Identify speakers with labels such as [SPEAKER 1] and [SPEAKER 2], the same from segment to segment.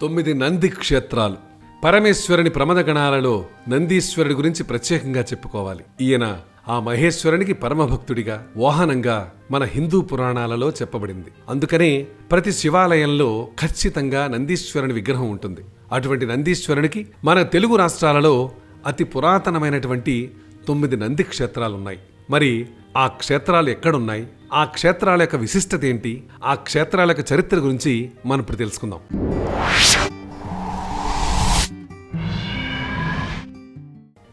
[SPEAKER 1] తొమ్మిది నంది క్షేత్రాలు. పరమేశ్వరుని ప్రమదగణాలలో నందీశ్వరుడి గురించి ప్రత్యేకంగా చెప్పుకోవాలి. ఈయన ఆ మహేశ్వరునికి పరమభక్తుడిగా వాహనంగా మన హిందూ పురాణాలలో చెప్పబడింది. అందుకనే ప్రతి శివాలయంలో ఖచ్చితంగా నందీశ్వరుని విగ్రహం ఉంటుంది. అటువంటి నందీశ్వరునికి మన తెలుగు రాష్ట్రాలలో అతి పురాతనమైనటువంటి తొమ్మిది నంది క్షేత్రాలున్నాయి. మరి ఆ క్షేత్రాలు ఎక్కడున్నాయి? ఆ క్షేత్రాల యొక్క విశిష్టత ఏంటి? ఆ క్షేత్రాల యొక్క చరిత్ర గురించి మనం ఇప్పుడు తెలుసుకుందాం.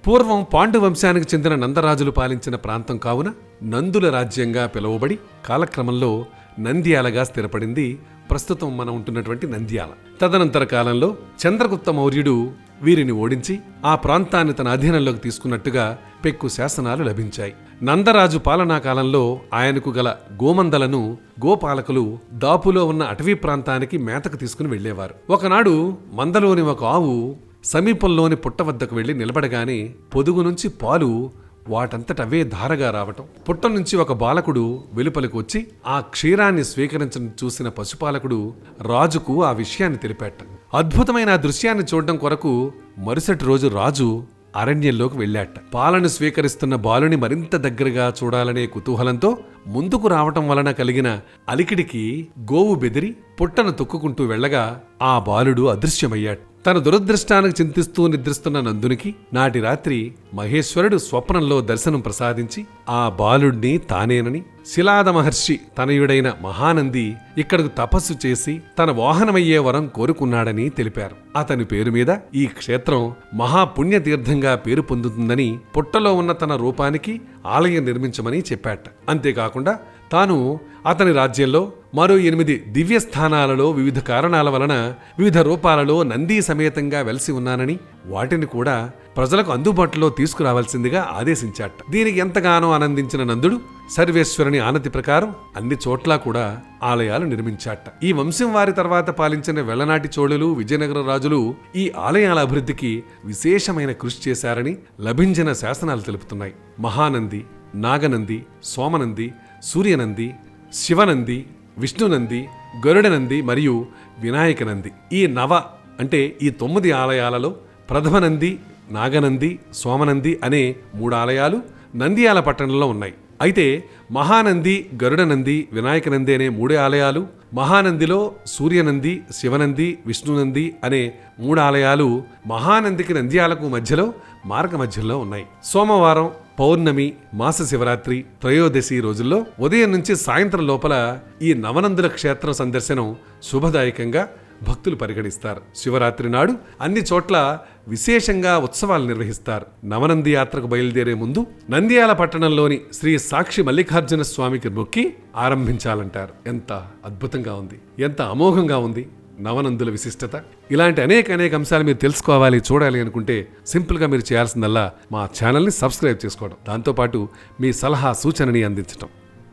[SPEAKER 1] పూర్వం పాండు వంశానికి చెందిన నందరాజులు పాలించిన ప్రాంతం కావున నందుల రాజ్యంగా పిలువబడి కాలక్రమంలో నంద్యాలగా స్థిరపడింది ప్రస్తుతం మనం ఉంటున్నటువంటి నంద్యాల. తదనంతర కాలంలో చంద్రగుప్త మౌర్యుడు వీరిని ఓడించి ఆ ప్రాంతాన్ని తన అధీనంలోకి తీసుకున్నట్టుగా పెక్కు శాసనాలు లభించాయి. నందరాజు పాలనా కాలంలో ఆయనకు గల గోమందలను గోపాలకులు దాపులో ఉన్న అటవీ ప్రాంతానికి మేతకు తీసుకుని వెళ్ళేవారు ఒకనాడు మందలోని ఒక ఆవు సమీపంలోని పుట్ట వద్దకు వెళ్ళి నిలబడగానే పొదుగు నుంచి పాలు వాటంతటవే ధారగా రావటం. పుట్ట నుంచి ఒక బాలకుడు వెలుపలికి వచ్చి ఆ క్షీరాన్ని స్వీకరించడం చూసిన పశుపాలకుడు రాజుకు ఆ విషయాన్ని తెలిపాట. అద్భుతమైన ఆ దృశ్యాన్ని చూడడం కొరకు మరుసటి రోజు రాజు అరణ్యంలోకి వెళ్ళాట. పాలను స్వీకరిస్తున్న బాలుని మరింత దగ్గరగా చూడాలనే కుతూహలంతో ముందుకు రావటం వలన కలిగిన అలికిడికి గోవు బెదిరి పుట్టను తొక్కుకుంటూ వెళ్ళగా ఆ బాలుడు అదృశ్యమయ్యాడు. తన దురదృష్టానికి చింతిస్తూ నిద్రిస్తున్న నందునికి నాటి రాత్రి మహేశ్వరుడు స్వప్నంలో దర్శనం ప్రసాదించి ఆ బాలుణ్ణి తానేనని శిలాద మహర్షి తనయుడైన మహానంది ఇక్కడకు తపస్సు చేసి తన వాహనమయ్యే వరం కోరుకున్నాడని తెలిపారు. అతని పేరు మీద ఈ క్షేత్రం మహాపుణ్యతీర్థంగా పేరు పొందుతుందని పుట్టలో ఉన్న తన రూపానికి ఆలయం నిర్మించమని చెప్పాట. అంతేకాకుండా తాను అతని రాజ్యంలో మరో ఎనిమిది దివ్య స్థానాలలో వివిధ కారణాల వలన వివిధ రూపాలలో నంది సమేతంగా వెలసి ఉన్నానని వాటిని కూడా ప్రజలకు అందుబాటులో తీసుకురావాల్సిందిగా ఆదేశించాట. దీనికి ఎంతగానో ఆనందించిన నందుడు సర్వేశ్వరుని ఆనతి ప్రకారం అన్ని చోట్ల కూడా ఆలయాలు నిర్మించాట. ఈ వంశం వారి తర్వాత పాలించిన వెల్లనాటి చోళులు విజయనగర రాజులు ఈ ఆలయాల అభివృద్ధికి విశేషమైన కృషి చేశారని లభించిన శాసనాలు తెలుపుతున్నాయి. మహానంది నాగనంది సోమనంది సూర్యనంది శివనంది విష్ణునంది గరుడనంది మరియు వినాయకనంది. ఈ నవ అంటే ఈ తొమ్మిది ఆలయాలలో ప్రథమనంది నాగనంది సోమనంది అనే మూడు ఆలయాలు నంద్యాల పట్టణంలో ఉన్నాయి. అయితే మహానంది గరుడనంది వినాయకనంది అనే మూడు ఆలయాలు మహానందిలో సూర్యనంది శివనంది విష్ణునంది అనే మూడు ఆలయాలు మహానందికి నంద్యాలకు మధ్యలో మార్గ మధ్యలో ఉన్నాయి. సోమవారం పౌర్ణమి మాస శివరాత్రి త్రయోదశి రోజుల్లో ఉదయం నుంచి సాయంత్రం లోపల ఈ నవనందుల క్షేత్ర సందర్శనం శుభదాయకంగా భక్తులు పరిగణిస్తారు. శివరాత్రి నాడు అన్ని చోట్ల విశేషంగా ఉత్సవాలు నిర్వహిస్తారు. నవనంది యాత్రకు బయలుదేరే ముందు నంద్యాల పట్టణంలోని శ్రీ సాక్షి మల్లికార్జున స్వామికి మొక్కి ఆరంభించాలంటారు. ఎంత అద్భుతంగా ఉంది. ఎంత అమోఘంగా ఉంది. నవనందుల విశిష్టత. ఇలాంటి అనేక అనేక అంశాలు మీరు తెలుసుకోవాలి చూడాలి అనుకుంటే సింపుల్గా మీరు చేయాల్సిందల్లా మా ఛానల్ని సబ్స్క్రైబ్ చేసుకోవడం. దాంతోపాటు మీ సలహా సూచనని అందించడం